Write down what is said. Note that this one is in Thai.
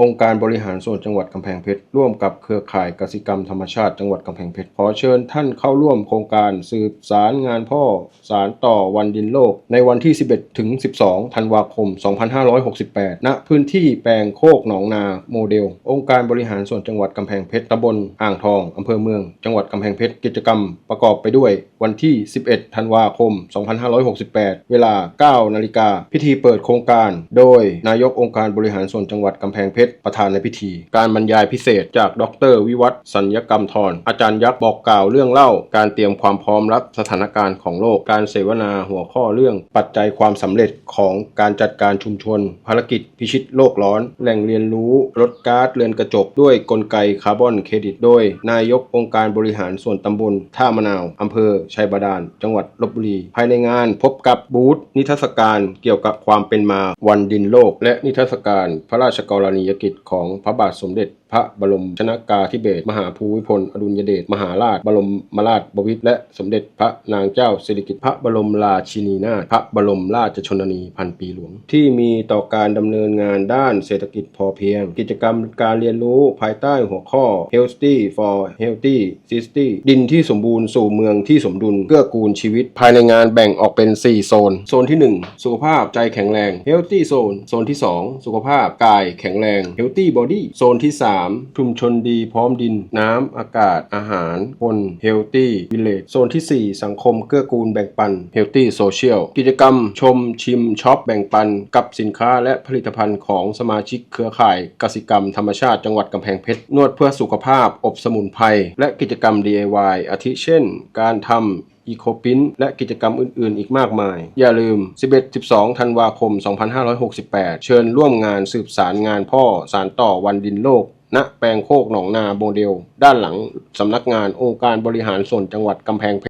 องค์การบริหารส่วนจังหวัดกำแพงเพชรร่วมกับเครือข่ายกสิกรรมธรรมชาติจังหวัดกำแพงเพชรขอเชิญท่านเข้าร่วมโครงการสืบสารงานพ่อสารต่อวันดินโลก ในวันที่ 11 ถึง 12 ธันวาคม 2568 ณ พื้นที่แปลงโคกหนองนาโมเดล องค์การบริหารส่วนจังหวัดกำแพงเพชรตำบลอ่างทองอำเภอเมือง จังหวัดกำแพงเพชรกิจกรรมประกอบไปด้วย วันที่ 11 ธันวาคม 2568 เวลา 9 นาฬิกาพิธีเปิดโครงการ โดยนายกองค์การบริหารส่วนจังหวัดกำแพงเพชรประธานในพิธี การบรรยายพิเศษจากดร วิวัฒน์สัญญกรรมทรอาจารย์ยักษ์บอกกล่าวเรื่องเล่า การเตรียมความพร้อมรับสถานการณ์ของโลกการเสวนาหัวข้อเรื่อง ปัจจัยความสำเร็จของการจัดการชุมชน ภารกิจพิชิตโลกร้อน แหล่งเรียนรู้ลดก๊าซเรือนกระจกด้วยกลไกคาร์บอนเครดิต โดย นายกองค์การบริหารส่วนตำบล ท่ามะนาวอำเภอชัยบาดาล จังหวัดลบบุรี ภายในงานพบกับบูธนิทรรศการเกี่ยวกับความเป็นมาวันดินโลก และนิทรรศการพระราชกรณียกิจของพระบาทสมเด็จ พระบรมชนากาธิเบศมหาภูมิพล อดุลยเดชมหาราช บรมราชบพิตรและสมเด็จพระนางเจ้าสิริกิติ์พระบรมราชินีนาถพระบรมราชชนนีพันปีหลวง ที่มีต่อการดำเนินงานด้านเศรษฐกิจพอเพียง กิจกรรมการเรียนรู้ภายใต้หัวข้อ Healthy for Healthy City ดินที่สมบูรณ์สู่เมืองที่สมดุลเกื้อกูลชีวิต ภายในงานแบ่งออกเป็น 4 โซน โซนที่ 1 สุขภาพใจแข็งแรง Healthy Zone โซนที่ 2 สุขภาพกายแข็งแรง Healthy Body โซนที่ 3ชุมชนดีพร้อมดิน น้ำ อากาศ อาหาร คน Healthy Village โซนที่ 4 สังคมเกื้อกูลแบ่งปัน Healthy Social กิจกรรม ชม ชิมช็อปแบ่งปัน กับสินค้าและผลิตภัณฑ์ของสมาชิกเครือข่ายกสิกรรมธรรมชาติจังหวัดกำแพงเพชรนวดเพื่อสุขภาพอบสมุนไพรและกิจกรรม DIY อาทิเช่น การทำอีโคปินและกิจกรรมอื่น ๆ อีกมากมาย อย่าลืม 11-12 ธันวาคม 2568 เชิญร่วมงานสืบสารงานพ่อสารต่อวันดินโลกณแปลงโคกหนองนาโมเดล ด้านหลังสำนักงานองค์การบริหารส่วนจังหวัดกำแพงเพชร